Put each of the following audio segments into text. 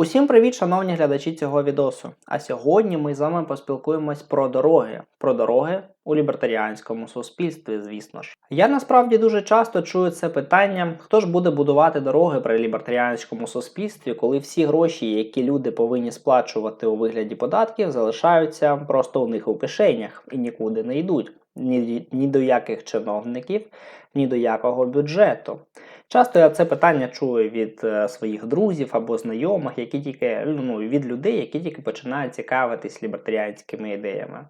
Усім привіт, шановні глядачі цього відосу. А сьогодні ми з вами поспілкуємось про дороги. Про дороги у лібертаріанському суспільстві, звісно ж. Я насправді дуже часто чую це питання: хто ж буде будувати дороги при лібертаріанському суспільстві, коли всі гроші, які люди повинні сплачувати у вигляді податків, залишаються просто у них у кишенях і нікуди не йдуть. Ні, ні до яких чиновників, ні до якого бюджету. Часто я це питання чую від е, своїх друзів або знайомих, які тільки ну, від людей, які тільки починають цікавитись лібертаріанськими ідеями.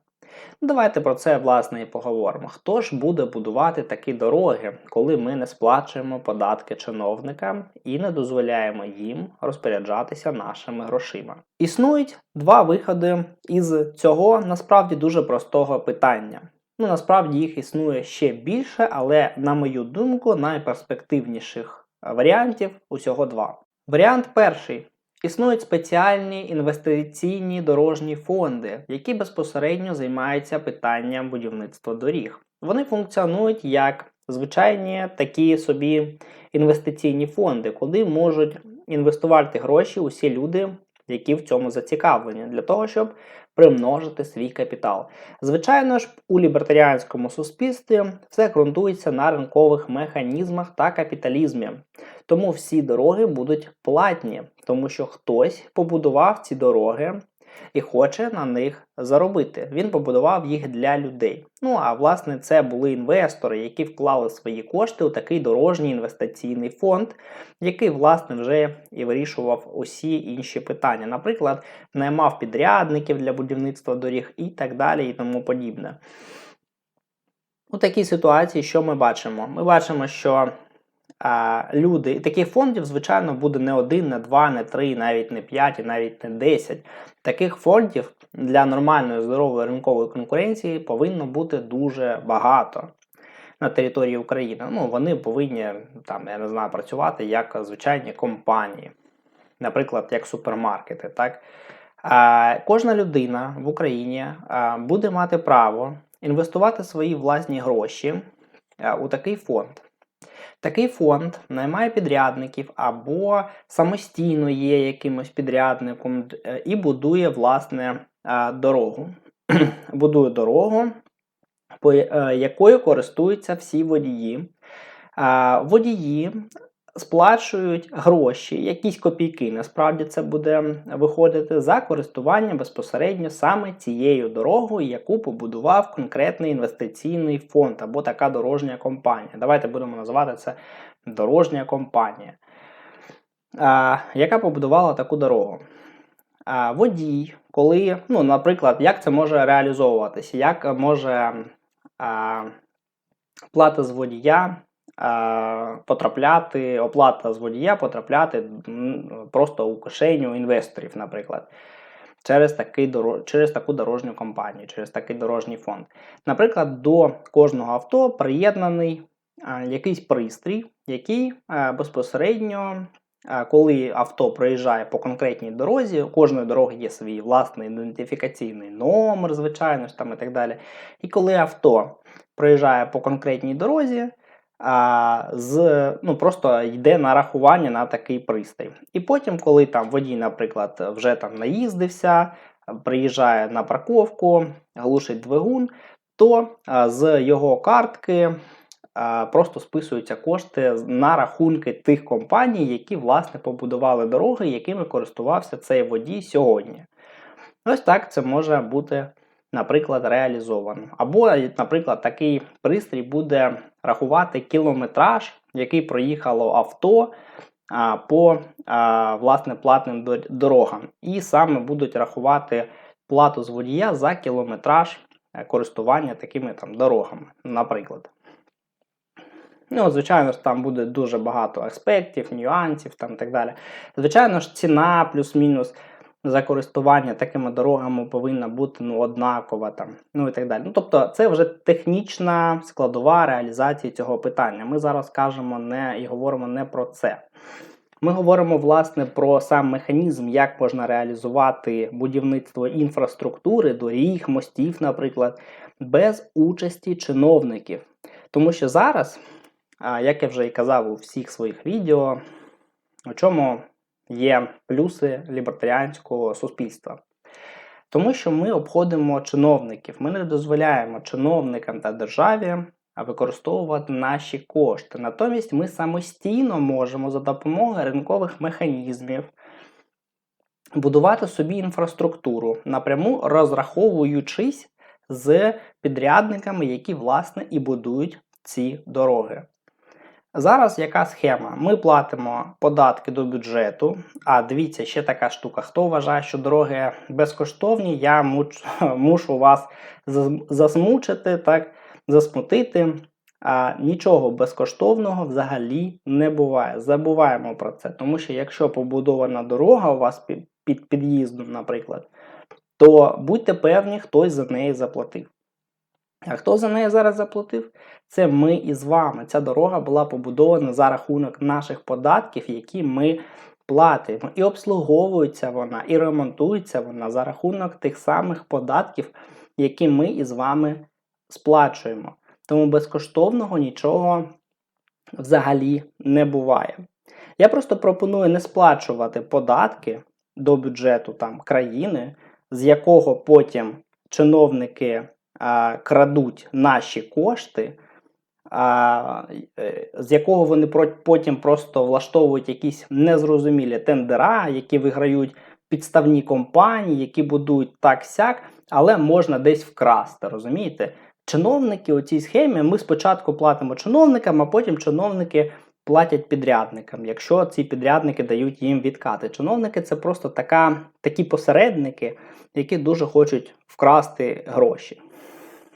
Ну, Давайте про це власне і поговоримо. Хто ж буде будувати такі дороги, коли ми не сплачуємо податки чиновникам і не дозволяємо їм розпоряджатися нашими грошима? Існують два виходи із цього насправді дуже простого питання. Ну, насправді їх існує ще більше, але, на мою думку, найперспективніших е, варіантів усього два. Варіант перший. Існують спеціальні інвестиційні дорожні фонди, які безпосередньо займаються питанням будівництва доріг. Вони функціонують як звичайні такі собі інвестиційні фонди, куди можуть інвестувати гроші усі люди, які в цьому зацікавлені, для того, щоб примножити свій капітал. Звичайно ж, у лібертаріанському суспільстві все ґрунтується на ринкових механізмах та капіталізмі. Тому всі дороги будуть платні, тому що хтось побудував ці дороги і хоче на них заробити. Він побудував їх для людей. Ну а власне це були інвестори, які вклали свої кошти у такий дорожній інвестиційний фонд, який власне вже і вирішував усі інші питання. Наприклад, наймав підрядників для будівництва доріг і так далі, і тому подібне. У такій ситуації, що ми бачимо? Ми бачимо, що а, люди, таких фондів, звичайно, буде не один, не два, не три, навіть не п'ять, і навіть не десять. Таких фондів для нормальної здорової ринкової конкуренції повинно бути дуже багато на території України. Ну, вони повинні там, я не знаю, працювати як звичайні компанії, наприклад, як супермаркети. Так? А, Кожна людина в Україні а, буде мати право інвестувати свої власні гроші а, у такий фонд. Такий фонд наймає підрядників або самостійно є якимось підрядником е, і будує власне дорогу. будує дорогу, е, якою користуються всі водії. Водії сплачують гроші, якісь копійки. Насправді це буде виходити за користування безпосередньо саме цією дорогою, яку побудував конкретний інвестиційний фонд або така дорожня компанія. Давайте будемо називати це дорожня компанія, яка побудувала таку дорогу. Водій, коли, ну, наприклад, як це може реалізовуватися, як може а, плата з водія потрапляти, оплата з водія потрапляти просто у кишеню інвесторів, наприклад, через такий, через таку дорожню компанію, через такий дорожній фонд. Наприклад, до кожного авто приєднаний якийсь пристрій, який безпосередньо. Коли авто проїжджає по конкретній дорозі, у кожної дороги є свій власний ідентифікаційний номер, звичайно ж там і так далі. І коли авто проїжджає по конкретній дорозі, а, з, ну, просто йде нарахування на такий пристрій. І потім, коли там водій, наприклад, вже там наїздився, приїжджає на парковку, глушить двигун, то а, з його картки просто списуються кошти на рахунки тих компаній, які власне побудували дороги, якими користувався цей водій сьогодні. Ось так це може бути наприклад, реалізовано. Або, наприклад, такий пристрій буде рахувати кілометраж, який проїхало авто а, по а, власне платним дорогам. І саме будуть рахувати плату з водія за кілометраж е, користування такими там дорогами, наприклад. Ну, Звичайно ж, там буде дуже багато аспектів, нюансів там так далі. Звичайно ж, ціна плюс-мінус за користування такими дорогами повинна бути ну, однакова там, ну і так далі. Ну, Тобто це вже технічна складова реалізації цього питання. Ми зараз кажемо не і говоримо не про це. Ми говоримо власне про сам механізм, як можна реалізувати будівництво інфраструктури, доріг, мостів, наприклад, без участі чиновників. Тому що зараз, як я вже і казав у всіх своїх відео, у чому є плюси лібертаріанського суспільства? Тому що ми обходимо чиновників, ми не дозволяємо чиновникам та державі використовувати наші кошти. Натомість ми самостійно можемо за допомогою ринкових механізмів будувати собі інфраструктуру, напряму розраховуючись з підрядниками, які власне і будують ці дороги. Зараз яка схема? Ми платимо податки до бюджету. А дивіться, ще така штука. Хто вважає, що дороги безкоштовні, я муч, мушу вас засмучити, так, засмутити. А нічого безкоштовного взагалі не буває. Забуваємо про це. Тому що якщо побудована дорога у вас під, під під'їздом, наприклад, то будьте певні, хтось за неї заплатив. А хто за неї зараз заплатив? Це ми із вами. Ця дорога була побудована за рахунок наших податків, які ми платимо. І обслуговується вона, і ремонтується вона за рахунок тих самих податків, які ми із вами сплачуємо. Тому безкоштовного нічого взагалі не буває. Я просто пропоную не сплачувати податки до бюджету там, країни, з якого потім чиновники а, крадуть наші кошти, а, е, з якого вони потім просто влаштовують якісь незрозумілі тендера, які виграють підставні компанії, які будують так сяк, але можна десь вкрасти, розумієте? Чиновники у цій схемі ми спочатку платимо чиновникам, а потім чиновники платять підрядникам, якщо ці підрядники дають їм відкати. Чиновники це просто така, такі посередники, які дуже хочуть вкрасти гроші.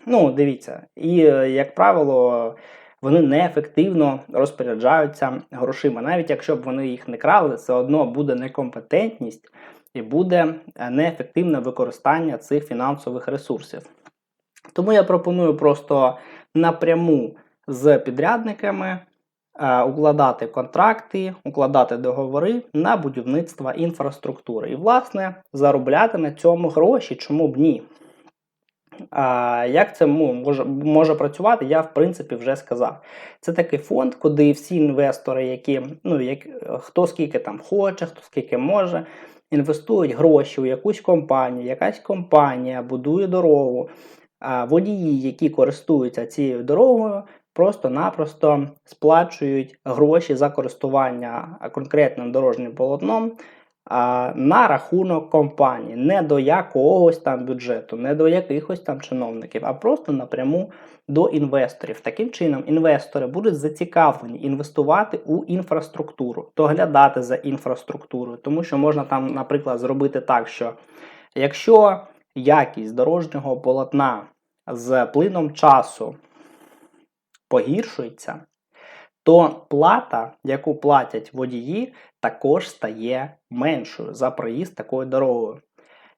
Ну, дивіться, і, е, як правило, вони неефективно розпоряджаються грошима. Навіть якщо б вони їх не крали, все одно буде некомпетентність і буде е, неефективне використання цих фінансових ресурсів. Тому я пропоную просто напряму з підрядниками е, укладати контракти, укладати договори на будівництво інфраструктури. І, власне, заробляти на цьому гроші, чому б ні. А, як це може, може працювати, я в принципі вже сказав. Це такий фонд, куди всі інвестори, які ну, як, хто скільки там хоче, хто скільки може, інвестують гроші у якусь компанію, якась компанія будує дорогу. А водії, які користуються цією дорогою, просто-напросто сплачують гроші за користування конкретним дорожнім полотном на рахунок компанії, не до якогось там бюджету, не до якихось там чиновників, а просто напряму до інвесторів. Таким чином, інвестори будуть зацікавлені інвестувати у інфраструктуру, доглядати за інфраструктурою, тому що можна там, наприклад, зробити так, що якщо якість дорожнього полотна з плином часу погіршується, то плата, яку платять водії, також стає меншою за проїзд такою дорогою.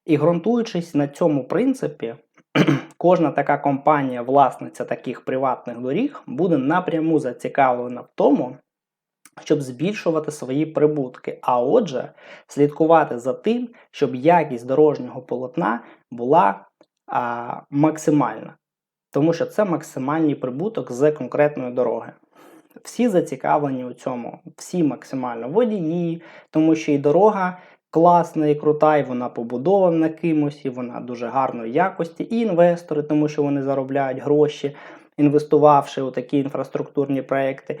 І ґрунтуючись на цьому принципі, кожна така компанія, власниця таких приватних доріг, буде напряму зацікавлена в тому, щоб збільшувати свої прибутки, а отже, слідкувати за тим, щоб якість дорожнього полотна була а, максимальна. Тому що це максимальний прибуток з конкретної дороги. Всі зацікавлені у цьому, всі максимально водії, тому що і дорога класна і крута, і вона побудована кимось, і вона дуже гарної якості, і інвестори, тому що вони заробляють гроші, інвестувавши у такі інфраструктурні проекти.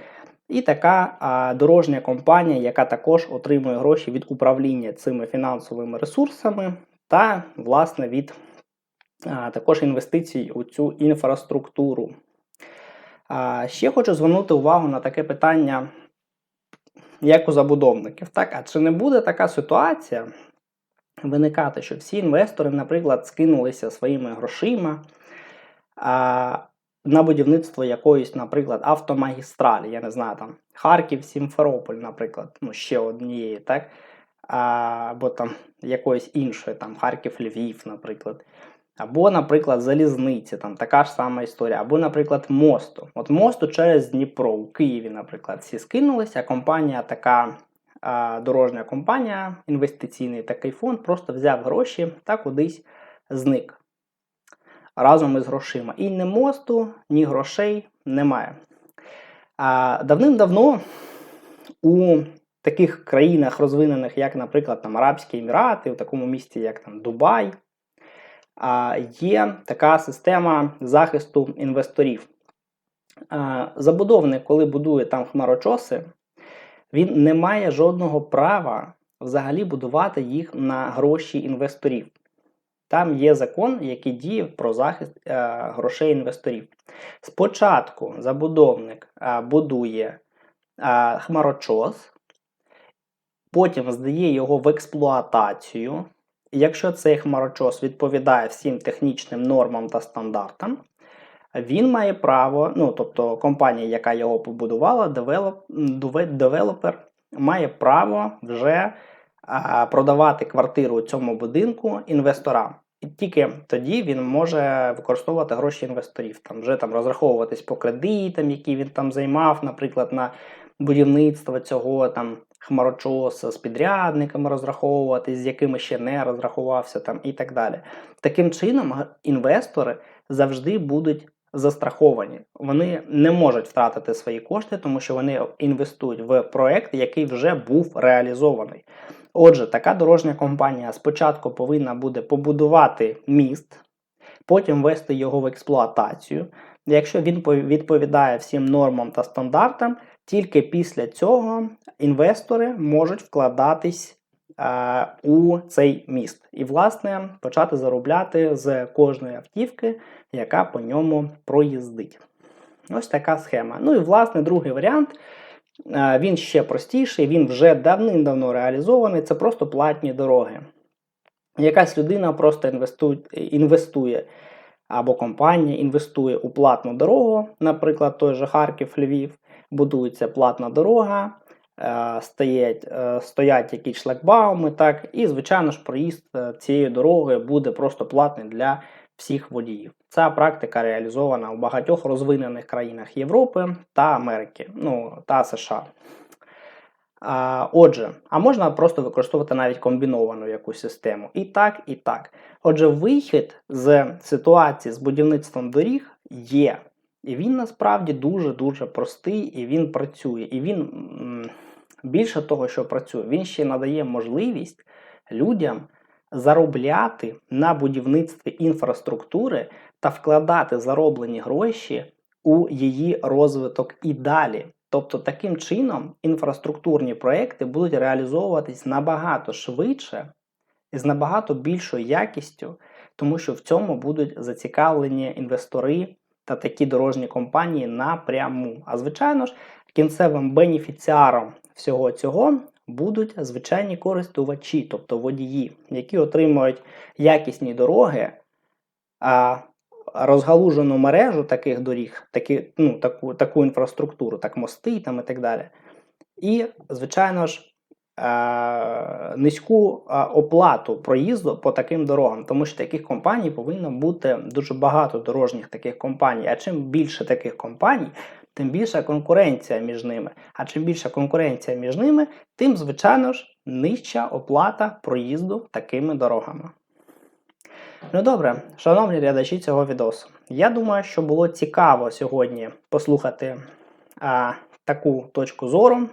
І така а, дорожня компанія, яка також отримує гроші від управління цими фінансовими ресурсами та, власне, від а, також інвестицій у цю інфраструктуру. А, ще хочу звернути увагу на таке питання, як у забудовників. Так, а чи не буде така ситуація виникати, що всі інвестори, наприклад, скинулися своїми грошима а, на будівництво якоїсь, наприклад, автомагістралі, я не знаю, там Харків, Сімферополь, наприклад, ну, ще однієї, так? А, або там якоїсь іншої, там Харків, Львів, наприклад. Або, наприклад, залізниці, там така ж сама історія, або, наприклад, мосту. От мосту через Дніпро у Києві, наприклад, всі скинулися. Компанія, така а, дорожня компанія, інвестиційний такий фонд, просто взяв гроші та кудись зник разом із грошима. І ні мосту, ні грошей немає. А, Давним-давно у таких країнах розвинених, як, наприклад, там Арабські Емірати, у такому місті, як там Дубай, є така система захисту інвесторів. Забудовник, коли будує там хмарочоси, він не має жодного права взагалі будувати їх на гроші інвесторів. Там є закон, який діє про захист е, грошей інвесторів. Спочатку забудовник е, будує е, хмарочос, потім здає його в експлуатацію. Якщо цей хмарочос відповідає всім технічним нормам та стандартам, він має право, ну тобто компанія, яка його побудувала, девелоп, девелопер, має право вже продавати квартиру цьому будинку інвесторам. І тільки тоді він може використовувати гроші інвесторів, там вже там розраховуватись по кредитам, які він там займав, наприклад, на будівництво цього там хмарочоса з підрядниками розраховуватись, з якими ще не розрахувався, там і так далі. Таким чином, інвестори завжди будуть застраховані. Вони не можуть втратити свої кошти, тому що вони інвестують в проект, який вже був реалізований. Отже, така дорожня компанія спочатку повинна буде побудувати міст, потім ввести його в експлуатацію. Якщо він відповідає всім нормам та стандартам, тільки після цього інвестори можуть вкладатись е, у цей міст і, власне, почати заробляти з кожної автівки, яка по ньому проїздить. Ось така схема. Ну і власне другий варіант. е, Він ще простіший, він вже давним-давно реалізований. Це просто платні дороги. Якась людина просто інвестує, інвестує або компанія інвестує у платну дорогу, наприклад, той же Харків, Львів, будується платна дорога, е, стоять, е, стоять якісь шлагбауми, так, і, звичайно ж, проїзд е, цією дорогою буде просто платний для всіх водіїв. Ця практика реалізована у багатьох розвинених країнах Європи та Америки, ну та США. А, отже, а можна просто використовувати навіть комбіновану якусь систему. І так, і так. Отже, вихід з ситуації з будівництвом доріг є. І він насправді дуже-дуже простий, і він працює. І він більше того, що працює, він ще надає можливість людям заробляти на будівництві інфраструктури та вкладати зароблені гроші у її розвиток і далі. Тобто, таким чином інфраструктурні проекти будуть реалізовуватись набагато швидше і з набагато більшою якістю, тому що в цьому будуть зацікавлені інвестори та такі дорожні компанії напряму. А звичайно ж, кінцевим бенефіціаром всього цього будуть звичайні користувачі, тобто водії, які отримують якісні дороги. А розгалужену мережу таких доріг, такі, ну, таку, таку інфраструктуру, так мости там і так далі. І, звичайно ж, низьку е, оплату проїзду по таким дорогам, тому що таких компаній повинно бути дуже багато дорожніх таких компаній. А чим більше таких компаній, тим більша конкуренція між ними. А чим більша конкуренція між ними, тим, звичайно ж, нижча оплата проїзду такими дорогами. Ну добре, шановні глядачі цього відосу. Я думаю, що було цікаво сьогодні послухати а, таку точку зору,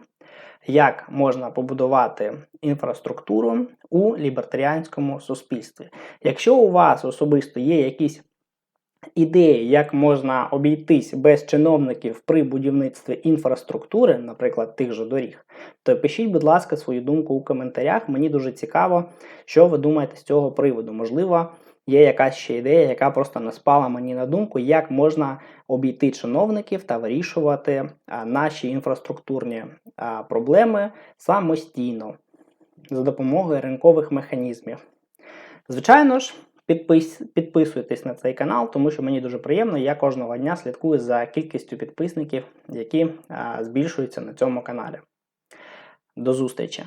як можна побудувати інфраструктуру у лібертаріанському суспільстві. Якщо у вас особисто є якісь ідеї, як можна обійтись без чиновників при будівництві інфраструктури, наприклад, тих же доріг, то пишіть, будь ласка, свою думку у коментарях. Мені дуже цікаво, що ви думаєте з цього приводу. Можливо, є якась ще ідея, яка просто не спала мені на думку, як можна обійти чиновників та вирішувати наші інфраструктурні проблеми самостійно за допомогою ринкових механізмів. Звичайно ж, підпис, підписуйтесь на цей канал, тому що мені дуже приємно. Я кожного дня слідкую за кількістю підписників, які збільшуються на цьому каналі. До зустрічі!